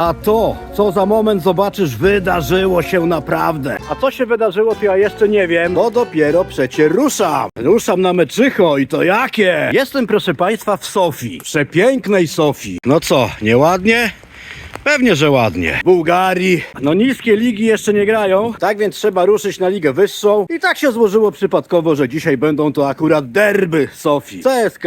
A to, co za moment zobaczysz, wydarzyło się naprawdę. A co się wydarzyło, to ja jeszcze nie wiem, bo dopiero przecie ruszam. Ruszam na meczycho i to jakie? Jestem, proszę państwa, w Sofii. Przepięknej Sofii. No co, nieładnie? Pewnie, że ładnie. Bułgarii. No niskie ligi jeszcze nie grają, tak więc trzeba ruszyć na ligę wyższą. I tak się złożyło przypadkowo, że dzisiaj będą to akurat derby Sofii. CSK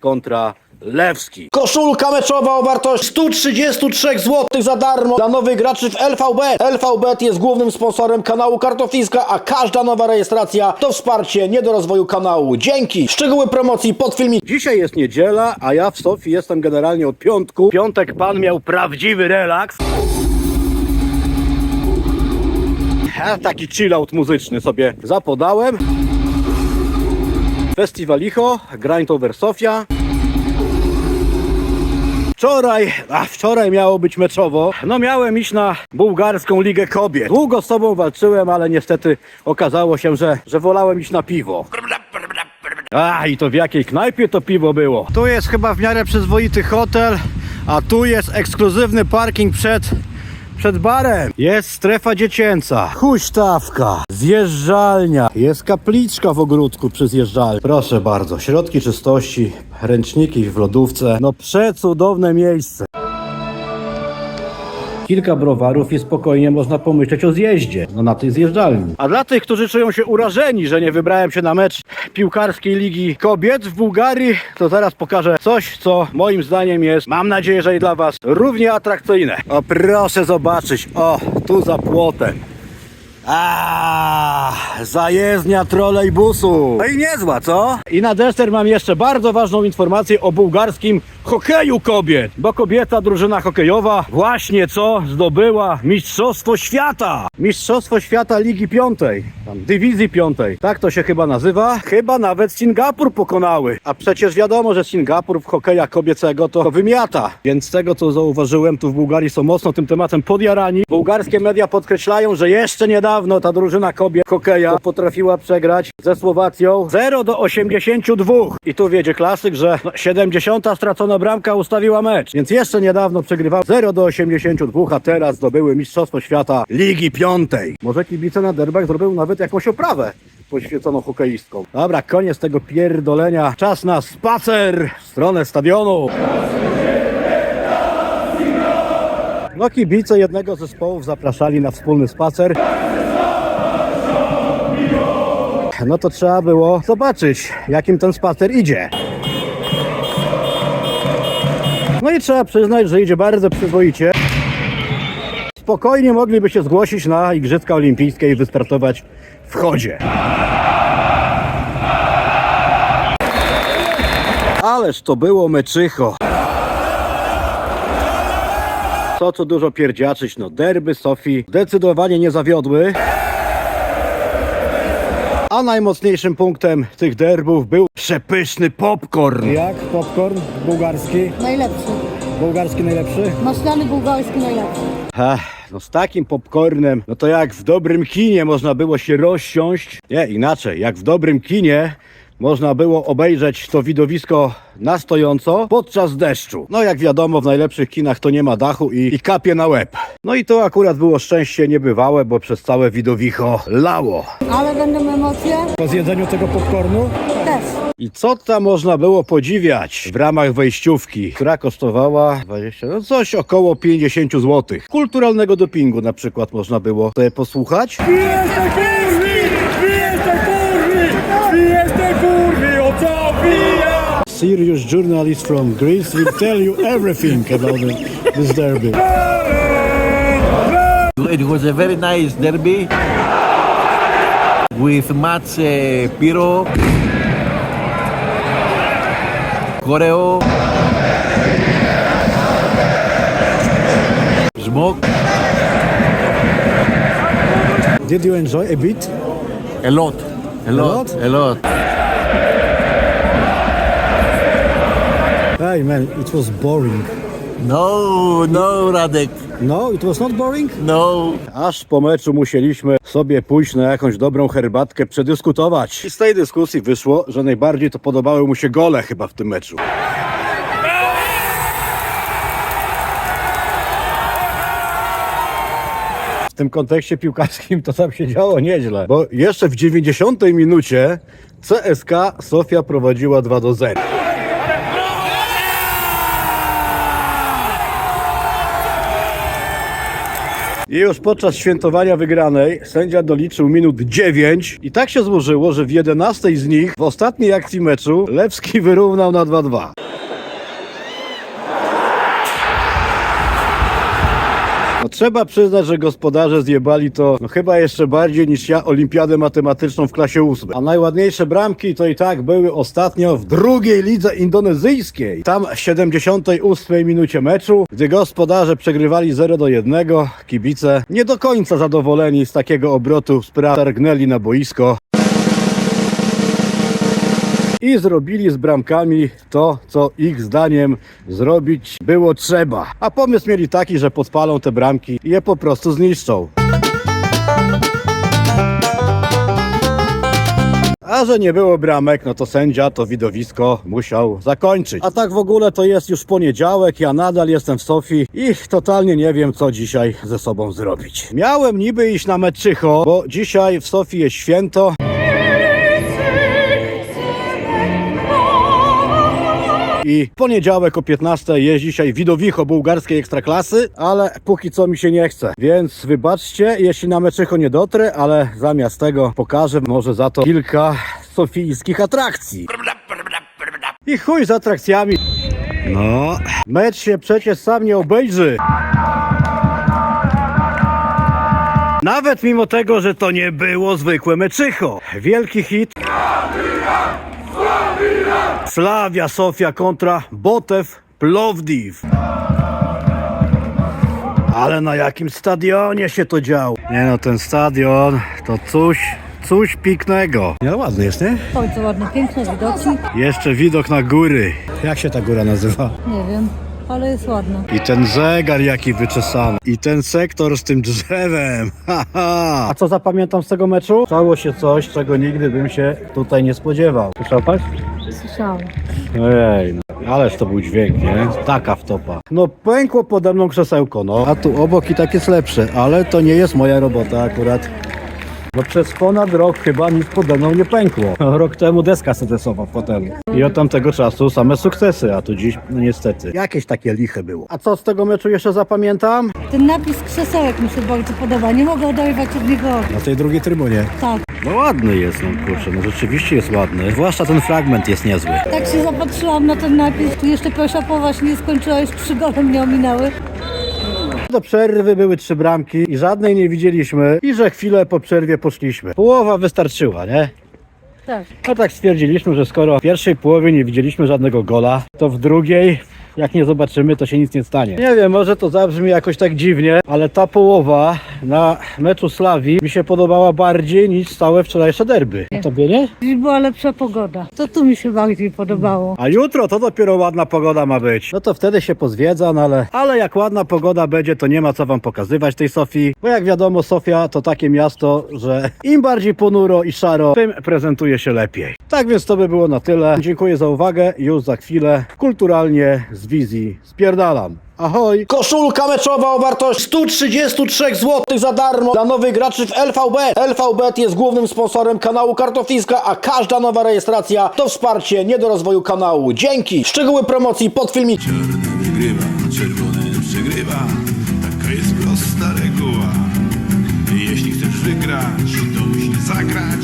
kontra Lewski. Koszulka meczowa o wartości 133 zł za darmo dla nowych graczy w LVB. LVB jest głównym sponsorem kanału Kartofliska, a każda nowa rejestracja to wsparcie nie do rozwoju kanału. Dzięki! Szczegóły promocji pod filmik. Dzisiaj jest niedziela, a ja w Sofii jestem generalnie od piątku. Piątek pan miał prawdziwy relaks. Ja taki chillout muzyczny sobie zapodałem. Festiwalicho, Grind Over Sofia. Wczoraj, a wczoraj miało być meczowo. No miałem iść na bułgarską ligę kobiet. Długo z sobą walczyłem, ale niestety okazało się, że, że wolałem iść na piwo. A i to w jakiej knajpie to piwo było? Tu jest chyba w miarę przyzwoity hotel, a tu jest ekskluzywny parking przed przed barem jest strefa dziecięca, huśtawka, zjeżdżalnia, jest kapliczka w ogródku przy zjeżdżalni. Proszę bardzo, środki czystości, ręczniki w lodówce. No przecudowne miejsce. Kilka browarów i spokojnie można pomyśleć o zjeździe, no na tej zjeżdżalni. A dla tych, którzy czują się urażeni, że nie wybrałem się na mecz piłkarskiej ligi kobiet w Bułgarii, to zaraz pokażę coś, co moim zdaniem jest, mam nadzieję, że i dla Was, równie atrakcyjne. O, proszę zobaczyć, o, tu za płotem. A, zajezdnia trolejbusu. No i niezła, co? I na deser mam jeszcze bardzo ważną informację o bułgarskim hokeju kobiet, bo kobieta drużyna hokejowa właśnie co zdobyła Mistrzostwo Świata. Mistrzostwo Świata Ligi Piątej, tam Dywizji Piątej. Tak to się chyba nazywa. Chyba nawet Singapur pokonały. A przecież wiadomo, że Singapur w hokeja kobiecego to wymiata. Więc z tego co zauważyłem, tu w Bułgarii są mocno tym tematem podjarani. Bułgarskie media podkreślają, że jeszcze niedawno ta drużyna kobiet hokeja potrafiła przegrać ze Słowacją 0 do 82. I tu wiedzie klasyk, że no, 70 stracona bramka ustawiła mecz. Więc jeszcze niedawno przegrywał 0 do 82, a teraz zdobyły Mistrzostwo Świata Ligi Piątej. Może kibice na derbach zrobią nawet jakąś oprawę poświęconą hokeistkom. Dobra, koniec tego pierdolenia. Czas na spacer w stronę stadionu. No kibice jednego z zespołów zapraszali na wspólny spacer. No to trzeba było zobaczyć, jakim ten spacer idzie. No i trzeba przyznać, że idzie bardzo przyzwoicie. Spokojnie mogliby się zgłosić na Igrzyska Olimpijskie i wystartować w chodzie. Ależ to było meczycho. Co tu dużo pierdziaczyć, no derby Sofii zdecydowanie nie zawiodły. A najmocniejszym punktem tych derbów był przepyszny popcorn. Jak popcorn bułgarski? Najlepszy. Bułgarski najlepszy? Maślany bułgarski najlepszy. Ech, no z takim popcornem, no to jak w dobrym kinie można było się rozsiąść. Nie, inaczej, jak w dobrym kinie można było obejrzeć to widowisko na stojąco podczas deszczu. No jak wiadomo, w najlepszych kinach to nie ma dachu i, i kapie na łeb. No i to akurat było szczęście niebywałe, bo przez całe widowicho lało. Ale będą emocje? Po zjedzeniu tego popcornu Też. I co tam można było podziwiać w ramach wejściówki, która kosztowała 20, no coś około 50 zł. Kulturalnego dopingu na przykład można było sobie posłuchać. Fiesta kurwi! Serious journalist from Greece will tell you everything about the- this derby. It was a very nice derby with much uh, pyro, choreo, smoke, Did you enjoy a bit? a lot, a lot? lot, a lot. Hey man, it was boring. No, no, Radek, No, it was not boring? no. Aż po meczu musieliśmy sobie pójść na jakąś dobrą herbatkę, przedyskutować. I z tej dyskusji wyszło, że najbardziej to podobały mu się gole chyba w tym meczu. tym kontekście piłkarskim to tam się działo nieźle. Bo jeszcze w 90 minucie CSK Sofia prowadziła 2 do 0. I już podczas świętowania wygranej sędzia doliczył minut 9 i tak się złożyło, że w 11 z nich w ostatniej akcji meczu Lewski wyrównał na 2-2. No, trzeba przyznać, że gospodarze zjebali to no, chyba jeszcze bardziej niż ja olimpiadę matematyczną w klasie 8. A najładniejsze bramki to i tak były ostatnio w drugiej lidze indonezyjskiej. Tam w 78 minucie meczu, gdy gospodarze przegrywali 0 do 1, kibice nie do końca zadowoleni z takiego obrotu spraw targnęli na boisko i zrobili z bramkami to, co ich zdaniem zrobić było trzeba. A pomysł mieli taki, że podpalą te bramki i je po prostu zniszczą. A że nie było bramek, no to sędzia to widowisko musiał zakończyć. A tak w ogóle to jest już poniedziałek, ja nadal jestem w Sofii i totalnie nie wiem, co dzisiaj ze sobą zrobić. Miałem niby iść na Meczycho, bo dzisiaj w Sofii jest święto. I poniedziałek o 15 jest dzisiaj widowicho bułgarskiej ekstraklasy, ale póki co mi się nie chce. Więc wybaczcie, jeśli na meczycho nie dotrę, ale zamiast tego pokażę może za to kilka sofijskich atrakcji. I chuj z atrakcjami. No, mecz się przecież sam nie obejrzy. Nawet mimo tego, że to nie było zwykłe meczycho. Wielki hit. Slavia Sofia kontra Botew Plovdiv. Ale na jakim stadionie się to działo? Nie no, ten stadion to coś, coś pięknego. Nie, ładny jest, nie? Oj, co ładne, piękne widoki. Jeszcze widok na góry. Jak się ta góra nazywa? Nie wiem, ale jest ładna. I ten zegar jaki wyczesany. I ten sektor z tym drzewem. Haha. A co zapamiętam z tego meczu? Stało się coś, czego nigdy bym się tutaj nie spodziewał. Słyszał pan? Słyszałam. Ej, no. Ależ to był dźwięk, nie? Taka wtopa. No pękło pode mną krzesełko, no. A tu obok i tak jest lepsze, ale to nie jest moja robota akurat. No przez ponad rok chyba nic pode mną nie pękło. Rok temu deska sedesowa w fotelu. I od tamtego czasu same sukcesy, a tu dziś, no niestety, jakieś takie liche było. A co z tego meczu jeszcze zapamiętam? Ten napis krzesełek mi się bardzo podoba. Nie mogę oderwać od niego. Na tej drugiej trybunie. Tak, No ładny jest, no kurczę, no rzeczywiście jest ładny. Zwłaszcza ten fragment jest niezły. tak się zapatrzyłam na ten napis. Tu jeszcze pierwsza połowa się nie skończyła, już trzy gole mnie ominęły. Do przerwy były trzy bramki i żadnej nie widzieliśmy i że chwilę po przerwie poszliśmy. Połowa wystarczyła, nie? Tak. No tak stwierdziliśmy, że skoro w pierwszej połowie nie widzieliśmy żadnego gola, to w drugiej, jak nie zobaczymy, to się nic nie stanie. Nie wiem, może to zabrzmi jakoś tak dziwnie, ale ta połowa na meczu Slawii mi się podobała bardziej niż całe wczorajsze derby. A tobie nie? Dziś była lepsza pogoda. To tu mi się bardziej podobało. A jutro to dopiero ładna pogoda ma być. No to wtedy się pozwiedza, no ale, ale jak ładna pogoda będzie, to nie ma co wam pokazywać tej Sofii. Bo jak wiadomo, Sofia to takie miasto, że im bardziej ponuro i szaro, tym prezentuje się lepiej. Tak więc to by było na tyle. Dziękuję za uwagę. Już za chwilę kulturalnie z wizji spierdalam. Ahoj! Koszulka meczowa o wartości 133 zł za darmo dla nowych graczy w LVB. LVB jest głównym sponsorem kanału Kartofiska, a każda nowa rejestracja to wsparcie nie do rozwoju kanału. Dzięki! Szczegóły promocji pod filmikiem. Czarny wygrywa, czerwony przegrywa. Taka jest prosta reguła. Jeśli chcesz wygrać, to musisz zagrać.